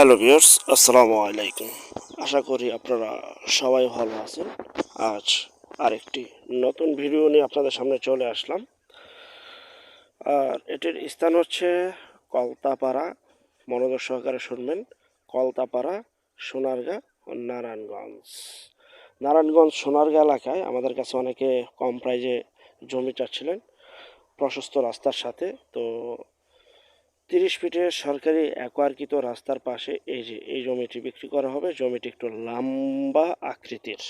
Hello viewers, আসসালামু আলাইকুম। আশা করি আপনারা সবাই ভালো আছেন। আজ আরেকটি নতুন ভিডিও নিয়ে আপনাদের সামনে চলে আসলাম। আর এটির স্থান হচ্ছে কলতাপাড়া। মনোযোগ সহকারে শুনবেন। কলতাপাড়া, সোনারগাঁ ও নারায়ণগঞ্জ। নারায়ণগঞ্জ, সোনারগাঁ এলাকায় আমাদের কাছে অনেকে কম প্রাইজে জমি চাচ্ছিলেন। প্রশস্ত রাস্তার সাথে। তো তিরিশ ফিটের সরকারি অ্যাকোয়ারকৃত রাস্তার পাশে এই যে, এই জমিটি বিক্রি করা হবে। জমিটি একটু লম্বা আকৃতির।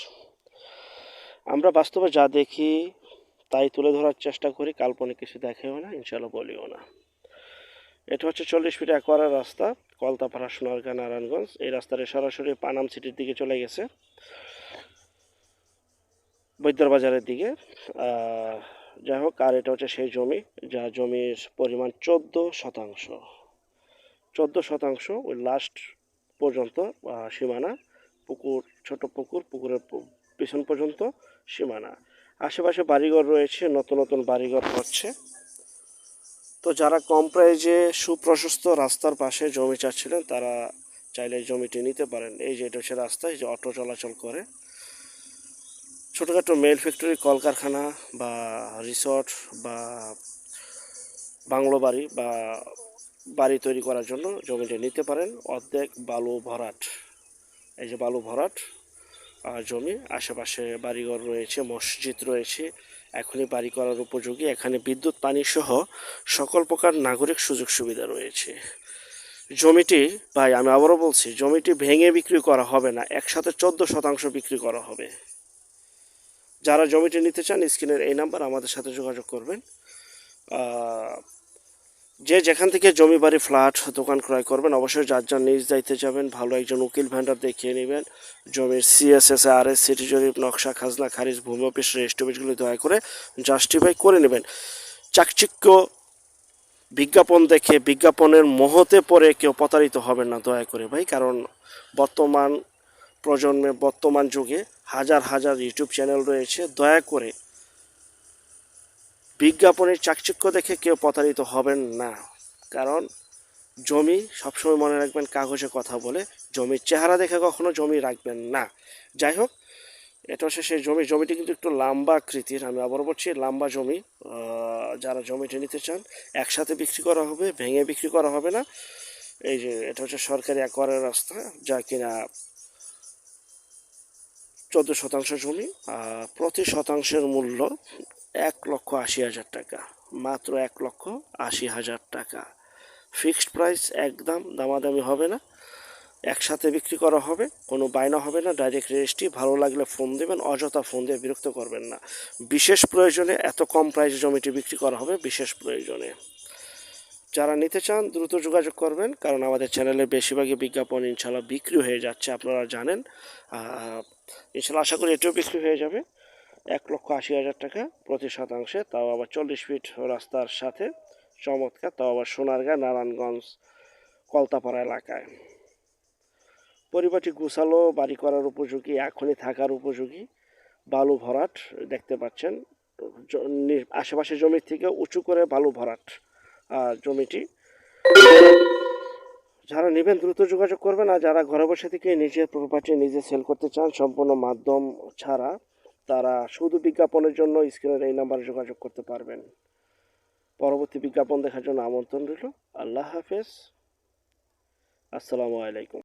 আমরা বাস্তবে যা দেখি তাই তুলে ধরার চেষ্টা করি। কাল্পনিক কিছু দেখেও না ইনশাল্লাহ বলিও না। এটা হচ্ছে চল্লিশ ফিট অ্যাকোয়ারের রাস্তা, কলতাপাড়া, সোনারগাঁ, নারায়ণগঞ্জ। এই রাস্তাটা সরাসরি পানাম সিটির দিকে চলে গেছে। বৈদ্যর বাজারের দিকে। যাই হোক, আর এটা হচ্ছে সেই জমি যা জমির পরিমাণ চোদ্দ শতাংশ। চোদ্দ শতাংশ ওই লাস্ট পর্যন্ত সীমানা, পুকুর, ছোট পুকুর, পুকুরের পিছন পর্যন্ত সীমানা। আশেপাশে বাড়িঘর রয়েছে, নতুন নতুন বাড়িঘর হচ্ছে। তো যারা কম প্রাইজে সুপ্রশস্ত রাস্তার পাশে জমি চাচ্ছিলেন, তারা চাইলে জমিটি নিতে পারেন। এই যে এটা হচ্ছে রাস্তা, এই যে অটো চলাচল করে। ছোটোখাটো মেল ফ্যাক্টরি কলকারখানা বা রিসর্ট বা বাংলো বাড়ি বা বাড়ি তৈরি করার জন্য জমিটি নিতে পারেন। অর্ধেক বালু ভরাট। এই যে বালু ভরাট জমি, আশেপাশে বাড়িঘর রয়েছে, মসজিদ রয়েছে, এখনই বাড়ি করার উপযোগী। এখানে বিদ্যুৎ, পানি সহ সকল প্রকার নাগরিক সুযোগ সুবিধা রয়েছে। জমিটি, ভাই, আমি আবারও বলছি, জমিটি ভেঙে বিক্রি করা হবে না, একসাথে চোদ্দ শতাংশ বিক্রি করা হবে। যারা জমিটি নিতে চান, স্ক্রিনের এই নাম্বার আমাদের সাথে যোগাযোগ করবেন। যে যেখান থেকে জমি বাড়ি, ফ্ল্যাট, দোকান ক্রয় করবেন, অবশ্যই যার যার নিজ দায়িত্বে যাবেন, ভালো একজন উকিল ভ্যান্ডার দেখিয়ে নেবেন। জমির সিএসএস আর এস সিটি জরিপ, নকশা, খাজনা, খারিজ, ভূমি অফিস রেজিস্ট অফিসগুলি দয়া করে জাস্টিফাই করে নেবেন। চাকচিক্য বিজ্ঞাপন দেখে বিজ্ঞাপনের মোহতে পরে কেউ প্রতারিত হবেন না দয়া করে ভাই, কারণ বর্তমান প্রজন্মে, বর্তমান যুগে হাজার হাজার ইউটিউব চ্যানেল রয়েছে, দয়া করে বিজ্ঞাপনের চাকচিক্য দেখে কেউ প্রতারিত হবেন না। কারণ জমি সবসময় মনে রাখবেন, কাগজে কথা বলে। জমির চেহারা দেখে কখনো জমি রাখবেন না। যাই হোক, এটা হচ্ছে সেই জমি। জমিটি কিন্তু একটু লম্বা আকৃতির। আমি আবার বলছি, লম্বা জমি। যারা জমিটি নিতে চান, একসাথে বিক্রি করা হবে, ভেঙে বিক্রি করা হবে না। এই যে, এটা হচ্ছে সরকারি একরের রাস্তা, যা কিনা চোদ্দ শতাংশ জমি প্রতি শতাংশের মূল্য এক লক্ষ আশি হাজার টাকা, মাত্র এক লক্ষ আশি হাজার টাকা। ফিক্সড প্রাইস একদম দামাদামি হবে না, একসাথে বিক্রি করা হবে, কোনো বায়না হবে না, ডাইরেক্ট রেজিস্ট্রি, ভালো লাগলে ফোন দেবেন, অযথা ফোন দিয়ে বিরক্ত করবেন না। বিশেষ প্রয়োজনে এত কম প্রাইসে জমিটি বিক্রি করা হবে, বিশেষ প্রয়োজনে। যারা নিতে চান, দ্রুত যোগাযোগ করবেন, কারণ আমাদের চ্যানেলে বেশিরভাগই বিজ্ঞাপন ইনশাল্লাহ বিক্রি হয়ে যাচ্ছে, আপনারা জানেন। ইনশাল্লাহ আশা করি এটিও বিক্রি হয়ে যাবে। এক লক্ষ আশি হাজার টাকা প্রতি শতাংশে, তাও আবার চল্লিশ ফিট রাস্তার সাথে। চমৎকার, তাও আবার সোনারগাঁ, নারায়ণগঞ্জ, কলতাপাড়া এলাকায়। পরিবারটি গুছালো, বাড়ি করার উপযোগী, এখনই থাকার উপযোগী, বালু ভরাট দেখতে পাচ্ছেন। আশেপাশে জমির থেকে উঁচু করে বালু ভরাট। জমিটি। যারা নেবেন, দ্রুত যোগাযোগ করবেন আর যারা ঘরে বসে থেকে নিজের প্রপার্টি নিজে সেল করতে চান, সম্পূর্ণ মাধ্যম ছাড়া তারা শুধু বিজ্ঞাপনের জন্য স্ক্রিনের এই নাম্বারে যোগাযোগ করতে পারবেন। পরবর্তী বিজ্ঞাপন দেখার জন্য আমন্ত্রণ রইল। আল্লাহ হাফেজ। আসসালামু আলাইকুম।